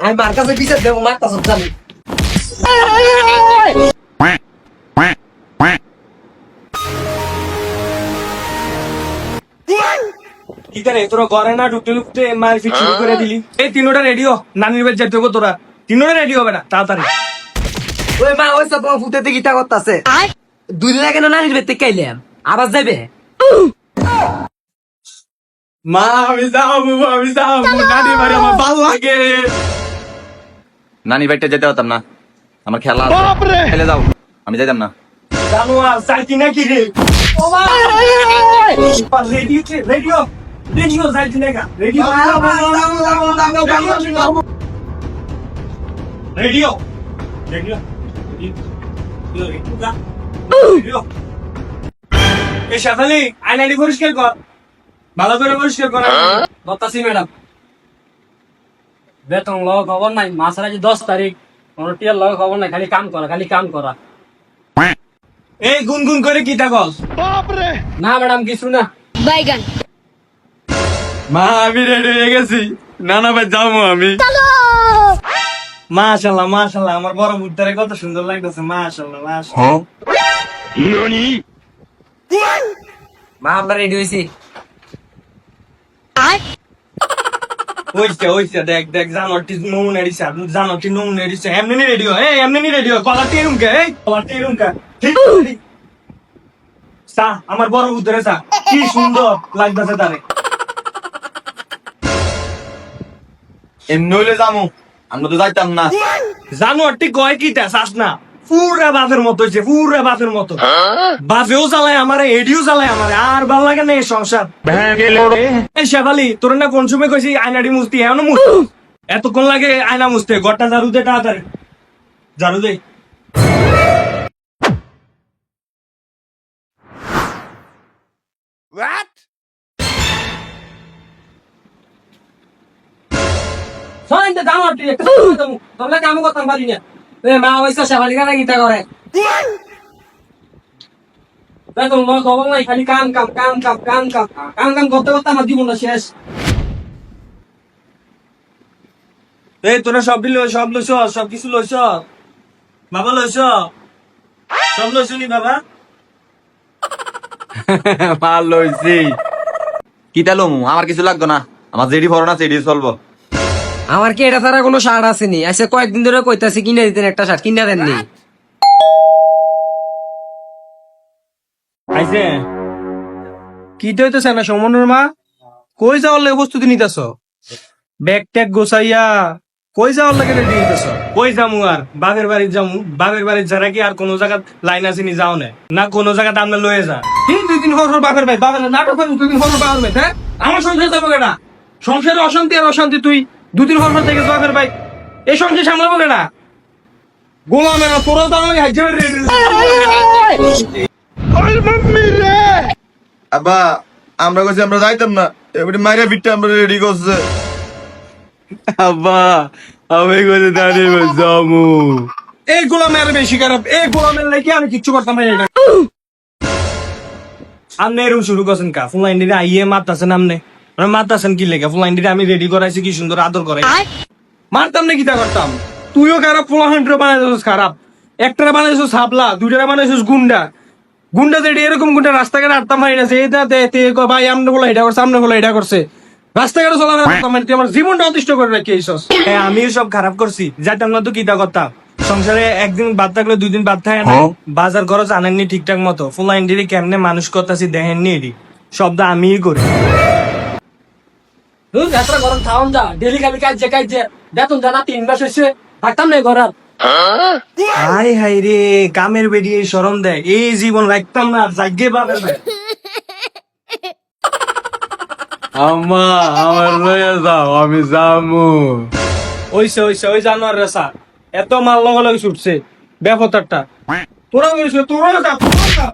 আমি মার কাছে বিচার দেবো মার কাছে জানি তোরা ঘরে না ঢুকতে ঢুকতে মারপিট শুরু করে দিলি। এই তিনোটা রেডিও নানির বাড়ি যেতে তোরা। তিনোটা রেডি হবে না তাড়াতাড়ি। ওই মা ওই সব ফুটেতে গীতা করতেছে। দুই দিন আগে না নানির বেতে কাইলাম আবার যাবে মা আমি যাব আমি যাব নানির বাড়ি আমার ভালো লাগে। নানি বাড়িতে যেতে হতাম না আমার খেলা খেলে যাও আমি যাইতাম না জানো আর যাইতি নাকি রে রেডিও রেডিও রেডিও যাইতি রেডিও রেডিও রেডিও রেডিও এ শাফালি আইনাডি পরিষ্কার কর ভালো করে পরিষ্কার কর বলতাছি ম্যাডাম বেতন লগ খবর নাই মাসের আজ দশ তারিখ কোনো টিয়ার লগ খবর নাই খালি কাম করা খালি কাম করা। এই গুনগুন করে কি থাকস না ম্যাডাম কিছু না। বাইগান। মা আমি রেডি হয়ে গেছি। নানা ভাই যাব আমি। মাশাল্লাহ মাশাল্লাহ আমার বড় বুদ্ধারে কত সুন্দর লাগতেছে মাশাল্লাহ মাশাল্লাহ। মা আমরা রেডি হয়েছি। ওইছে ওইছে দেখ দেখ জানোটি নমুনা দিছে জানোটি নমুনা দিছে এমনি রেডি এই এমনি রেডি কলার টেরুম কে এই কে। সা আমার বড় বুদ্ধারে সা কি সুন্দর লাগতেছে তারে। এমনি হইলে যামু আমরা তো যাইতাম না। জানোয়ারটি কয় কি তা না। পুরা বাপের মতো হয়েছে পুরা বাপের মতো। বাপেও চালায় আমারে এডিও চালায় আমারে আর ভালো লাগে না এই সংসার। এই শেফালি তোর না কোন সময় কইছি আয়নাটি মুস্তি এমন মুস্তি এতক্ষণ লাগে আয়না মুছতে গড়টা ঝাড়ু দে তাড়াতাড়ি। ঝাড়ু দে। শোন তো দাম আটি একটা তোমরা কাম করতাম পারি না। মা করে। খবর নাই খালি কাম কাম কাম কাম কাম কাম কাম কাম করতে করতে আমার জীবনটা শেষ। এই তোরা সব দিল সব লইছ সব কিছু লইছ বাবা লইছ সব লইছ নি বাবা? ভালো হইছি কি তালুম আমার কিছু লাগতো না। আমার ভরণ আছে এডি চলবো। আমার কি এটা ছাড়া কোনো শার্ট আসেনি? আচ্ছা কয়েকদিন ধরে কইতাছি কিনে দিতেন একটা শার্ট, কিনে দেননি। আইছে কি হইতেছে না সমনুর মা? কই যাওয়ার লাগে প্রস্তুতি নিতেছ? ব্যাগ ট্যাগ গোসাইয়া কই যাওয়ার লাগে রেডি হইতেছ? কই যামু আর? বাপের বাড়ি যামু। বাপের বাড়ি ছাড়া কি আর কোনো জায়গা লাইন আছে নি যাও না। না কোনো জায়গা আমরা লয়ে যা। কি দুই দিন হর হর বাপের ভাই বাপের নাটক দুই দিন হর হর বাপের ভাই হ্যাঁ? আমার সংসার যাব কেনা সংসারে অশান্তি আর অশান্তি তুই? দুদিন হর হর থেকে বাপের ভাই। এই সংসার সামলাবো কেনা গোলামের তোরা তো আমি আব্বা আমরা কইছি আমরা যাইতাম না। এবারে মাইরা আমরা রেডি করছে। আব্বা আমি করে দাঁড়িয়ে যাব। এই গোলামের বেশি খারাপ। এই গোলামের লাগে আমি কিচ্ছু করতাম না এটা আপনি এরকম শুরু করছেন কা? ফুল লাইন আইয়ে মারতাছেন আপনি মানে মারতাছেন কি লেগে? ফুল লাইন আমি রেডি করাইছি কি সুন্দর আদর করাই মারতাম না কিতা করতাম? তুইও খারাপ ফুলা হান্ড্রে বানাইছিস খারাপ। একটা বানাইছিস সাবলা দুইটা বানাইছিস গুন্ডা। গুন্ডা যেটা এরকম গুন্ডা রাস্তাঘাটে আটটা মারি না এটা তে তে কয় ভাই আমনে বলে এটা করছে আমনে বলে এটা করছে। রাস্তাঘাটে চলা মানে তুই আমার জীবনটা অতিষ্ঠ করে রাখি এইসব হ্যাঁ আমিও সব খারাপ করছি। যাইতাম না তো কিতা করতাম? সংসারে একদিন বাদ থাকলে দুই দিন বাদ থাকে না বাজার খরচ আনেননি ঠিকঠাক মতো। ফুল আইনডিরি কেমনে মানুষ করতেছি দেখেননি এটি। শব্দ আমিই করি। তুই যাত্রা গরম থাউন যা। ডেলি খালি কাজ যে কাজ যে বেতন জানা তিন মাস হয়েছে থাকতাম না ঘর হাই হাই রে কামের বেরিয়ে সরম দেয় এই জীবন রাখতাম না জাগে বাবের আম্মা আমার লয়ে যাও আমি যামু। ওইসে ওইসে ওই জানোয়ার রেসা এত মাল লগে লগে ছুটছে ব্যাপারটা। তোরা তোরা যা, তোরা যা।